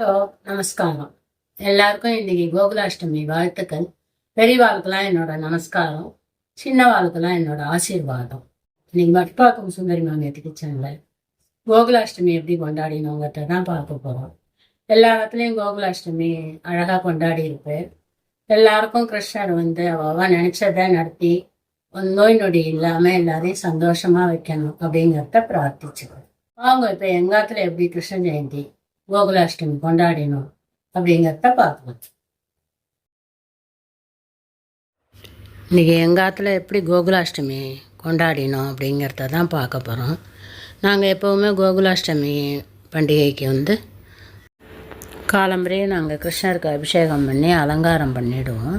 Hello நமஸ்காரம். எல்லாருக்கும் இன்னைக்கு கோகுலாஷ்டமி வாழ்த்துக்கள். பெரியவாளுக்கெல்லாம் என்னோட நமஸ்காரம். சின்னவாளுக்கெல்லாம் என்னோட ஆசீர்வாதம். இன்னைக்கு மட்பாக்கம் சுந்தரி மாமியத்து கிச்சனில் கோகுலாஷ்டமி எப்படி கொண்டாடினோங்கிறத தான் பார்க்க போகிறோம் எல்லா இடத்துலையும் கோகுலாஷ்டமி அழகாக கொண்டாடி இருப்பேன் எல்லாருக்கும் கிருஷ்ணர் வந்து அவ நினைச்சதை நடத்தி நோய் நொடி இல்லாமல் எல்லாரையும் சந்தோஷமா வைக்கணும் அப்படிங்கிறத பிரார்த்திச்சுக்கோ அவங்க இப்போ எங்காத்துல எப்படி கிருஷ்ண ஜெயந்தி? கோகுலாஷ்டமி கொண்டாடினோம் அப்படிங்கிறத பார்க்கலாம். எங்கள் ஆற்றுல எப்படி கோகுலாஷ்டமி கொண்டாடினோம் அப்படிங்கிறத தான் பார்க்க போகிறோம் நாங்கள் எப்போவுமே கோகுலாஷ்டமி பண்டிகைக்கு வந்து காலம்பரையே நாங்கள் கிருஷ்ணருக்கு அபிஷேகம் பண்ணி அலங்காரம் பண்ணிவிடுவோம்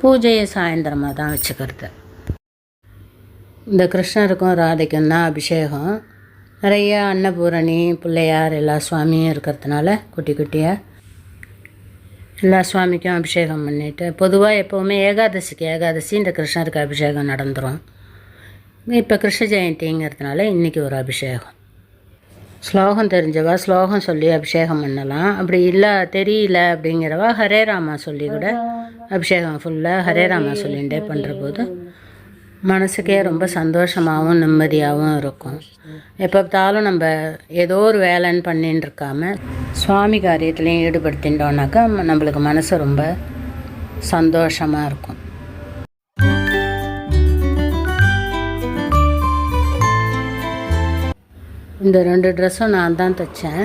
பூஜையை சாயந்தரமாக தான் வச்சுக்கிறது. இந்த கிருஷ்ணருக்கும் ராதைக்கும் தான் அபிஷேகம். நிறைய அன்னபூரணி பிள்ளையார் எல்லா சுவாமியும் இருக்கிறதுனால குட்டி குட்டியாக எல்லா சுவாமிக்கும் அபிஷேகம் பண்ணிவிட்டு பொதுவாக எப்போவுமே ஏகாதசிக்கு ஏகாதசி இந்த கிருஷ்ணருக்கு அபிஷேகம் நடந்துடும் இப்போ கிருஷ்ண ஜெயந்திங்கிறதுனால இன்றைக்கி ஒரு அபிஷேகம். ஸ்லோகம் தெரிஞ்சவா ஸ்லோகம் சொல்லி அபிஷேகம் பண்ணலாம். அப்படி இல்லை தெரியல அப்படிங்கிறவா ஹரே ராமா சொல்லி கூட அபிஷேகம் ஃபுல்லாக ஹரே ராமா சொல்லிகிட்டே பண்ணுற போது மனசுக்கே ரொம்ப சந்தோஷமாகவும் நிம்மதியாகவும் இருக்கும். எப்போ பார்த்தாலும் நம்ம ஏதோ ஒரு வேலைன்னு பண்ணின்னு இருக்காமல் சுவாமி காரியத்துலேயும் ஈடுபடுத்திட்டோம்னாக்கா நம்மளுக்கு மனசு ரொம்ப சந்தோஷமாக இருக்கும். இந்த ரெண்டு ட்ரெஸ்ஸும் நான் தான் தைச்சேன்.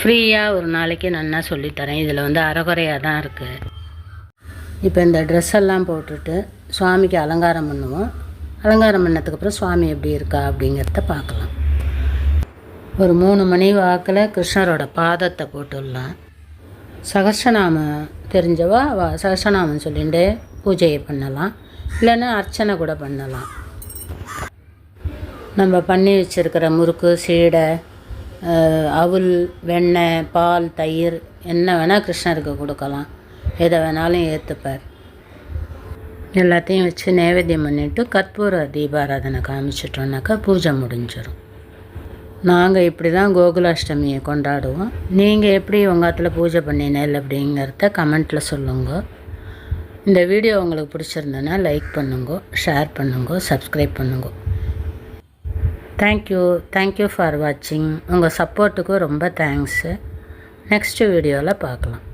ஃப்ரீயாக ஒரு நாளைக்கு நல்லா சொல்லித்தரேன்? இதில் வந்து அறகுறையாக தான் இருக்குது இப்போ இந்த ட்ரெஸ் எல்லாம் போட்டுட்டு சுவாமிக்கு அலங்காரம் பண்ணுவோம். அலங்காரம் பண்ணதுக்கப்புறம் சுவாமி எப்படி இருக்கா அப்படிங்கிறத பார்க்கலாம். ஒரு மூணு மணி வாக்கில் கிருஷ்ணரோட பாதத்தை போட்டுடலாம். சகஸ்ரநாமம் தெரிஞ்சவா? வா சகஸ்ரநாமம் சொல்லிட்டு பூஜையை பண்ணலாம். இல்லைன்னா அர்ச்சனை கூட பண்ணலாம். நம்ம பண்ணி வச்சுருக்கிற முறுக்கு சீடை அவுல் வெண்ணெய் பால் தயிர் என்ன வேணால் கிருஷ்ணருக்கு கொடுக்கலாம். எதை வேணாலும் ஏற்றுப்பார் எல்லாத்தையும் வச்சு நைவேத்தியம் பண்ணிவிட்டு கற்பூர தீபாராதனை காமிச்சிட்டோன்னாக்கா பூஜை முடிஞ்சிடும் நாங்கள் இப்படி தான் கோகுலாஷ்டமியை கொண்டாடுவோம். நீங்கள் எப்படி உங்கள் ஆற்றுல பூஜை பண்ணினேன் அப்படிங்கிறத கமெண்ட்டில் சொல்லுங்க. இந்த வீடியோ உங்களுக்கு பிடிச்சிருந்ததுன்னா லைக் பண்ணுங்க ஷேர் பண்ணுங்க சப்ஸ்கிரைப் பண்ணுங்க. தேங்க்யூ தேங்க்யூ ஃபார் வாட்சிங் உங்கள் சப்போர்ட்டுக்கு ரொம்ப தேங்க்ஸு நெக்ஸ்ட் வீடியோவில் பார்க்கலாம்.